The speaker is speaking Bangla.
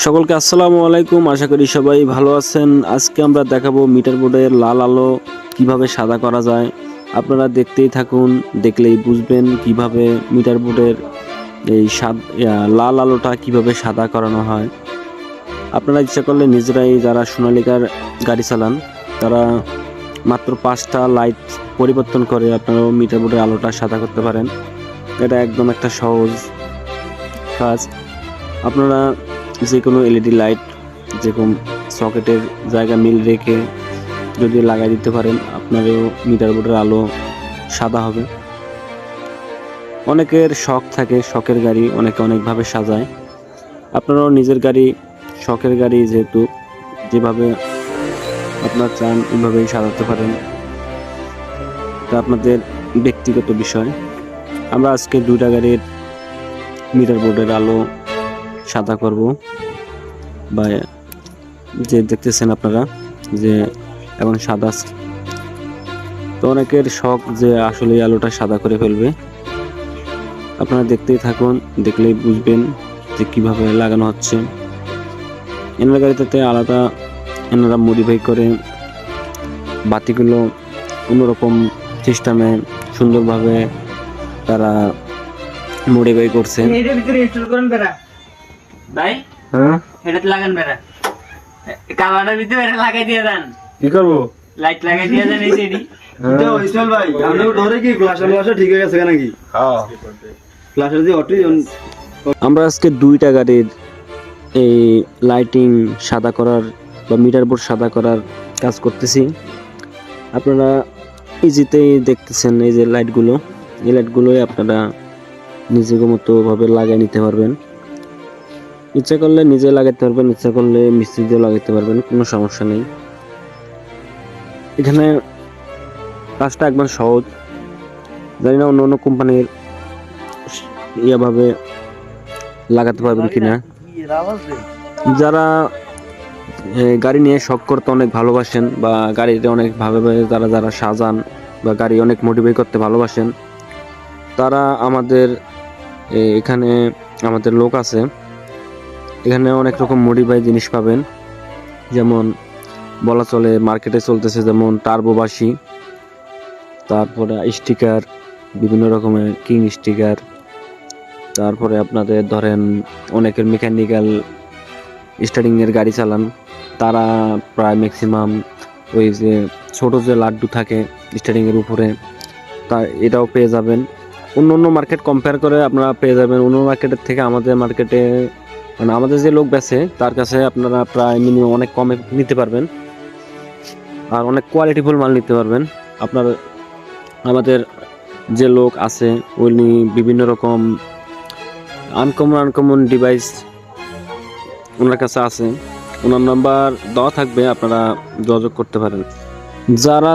সকলকে আসসালামু আলাইকুম। আশা করি সবাই ভালো আছেন। আজকে আমরা দেখাবো মিটার বোর্ডের লাল আলো কীভাবে সাদা করা যায়। আপনারা দেখতেই থাকুন, দেখলেই বুঝবেন কীভাবে মিটার বোর্ডের এই লাল আলোটা কীভাবে সাদা করানো হয়। আপনারা ইচ্ছা করলে নিজেরাই যারা সোনালিকার গাড়ি চালান, তারা মাত্র পাঁচটা লাইট পরিবর্তন করে আপনারাও মিটার বোর্ডের আলোটা সাদা করতে পারেন। এটা একদম একটা সহজ কাজ। আপনারা যে কোনো এলইডি লাইট যে কোনো সকেটের জায়গা মিল রেখে যদি লাগাই দিতে পারেন, আপনারও মিটার বোর্ডের আলো সাদা হবে। অনেকের শখ থাকে শখের গাড়ি, অনেকে অনেকভাবে সাজায়। আপনারাও নিজের গাড়ি, শখের গাড়ি যেহেতু যেভাবে আপনার চান ওইভাবেই সাজাতে পারেন। এটা আপনাদের ব্যক্তিগত বিষয়। আমরা আজকে দুইটা গাড়ির মিটার বোর্ডের আলো সাদা করব। বা যে দেখতেছেন আপনারা, যে এখন সাদা তো অনেকের শখ যে আসলে আলোটা সাদা করে ফেলবে। আপনারা দেখতেই থাকুন, দেখলেই বুঝবেন যে কীভাবে লাগানো হচ্ছে। এনার গাড়িটাতে আলাদা এনারা মডিফাই করে বাতিগুলো অন্যরকম সিস্টেমে সুন্দরভাবে তারা মডিফাই করছে। ভাই? হ্যাঁ? এটাতে লাগান বেড়া। কালারের ভিতরে এটা লাগাই দিয়ে দেন। কি করব? লাইট লাগাই দিয়ে দেন এই সেটি ইসমাইল ভাই আপনি ধরে কি ফ্লাশার ফ্লাশার ঠিক হয়ে গেছে নাকি? হ্যাঁ। ফ্লাশার দিয়ে অটি আমরা আজকে দুইটা গাড়ির এই লাইটিং সাদা করার বা মিটার বোর্ড সাদা করার কাজ করতেছি। আপনারা ইজিতেই দেখতেছেন এই যে লাইটগুলো এই লাইটগুলোই আপনারা নিজের মতোভাবে লাগিয়ে নিতে পারবেন। ইচ্ছা করলে নিজে লাগাতে পারবেন, ইচ্ছা করলে মিস্ত্রি দিয়েও লাগাতে পারবেন, কোনো সমস্যা নেই। এখানে কাজটা একবার সহজ। জানি না অন্য অন্য কোম্পানির ইয়াভাবে লাগাতে পারবেন কিনা। যারা গাড়ি নিয়ে শখ করতে অনেক ভালোবাসেন বা গাড়িতে অনেক ভাবে ভাবে তারা যারা সাজান বা গাড়ি অনেক মোটিভেট করতে ভালোবাসেন, তারা আমাদের এখানে আমাদের লোক আছে। এখানে অনেক রকম মডিফাই জিনিস পাবেন। যেমন বলা চলে মার্কেটে চলতেছে যেমন টার্বোবাসি, তারপরে স্টিকার বিভিন্ন রকমের কিং স্টিকার তারপরে আপনাদের ধরেন অনেকের মেকানিক্যাল স্টার্টিং এর গাড়ি চালান, তারা প্রায় ম্যাক্সিমাম ওই যে ছোটো যে লাড্ডু থাকে স্টার্টিং এর উপরে, তা এটাও পেয়ে যাবেন। অন্য অন্য মার্কেট কম্পেয়ার করে আপনারা পেয়ে যাবেন। অন্য মার্কেটের থেকে আমাদের মার্কেটে মানে আমাদের যে লোক বেছে, তার কাছে আপনারা প্রায় মিনিমাম অনেক কমে নিতে পারবেন। আর অনেক কোয়ালিটিফুল মাল নিতে পারবেন। আপনার, আমাদের যে লোক আছে, উনি বিভিন্ন রকম আনকমন আনকমন ডিভাইস ওনার কাছে আছে। ওনার নাম্বার দেওয়া থাকবে, আপনারা যোগাযোগ করতে পারেন। যারা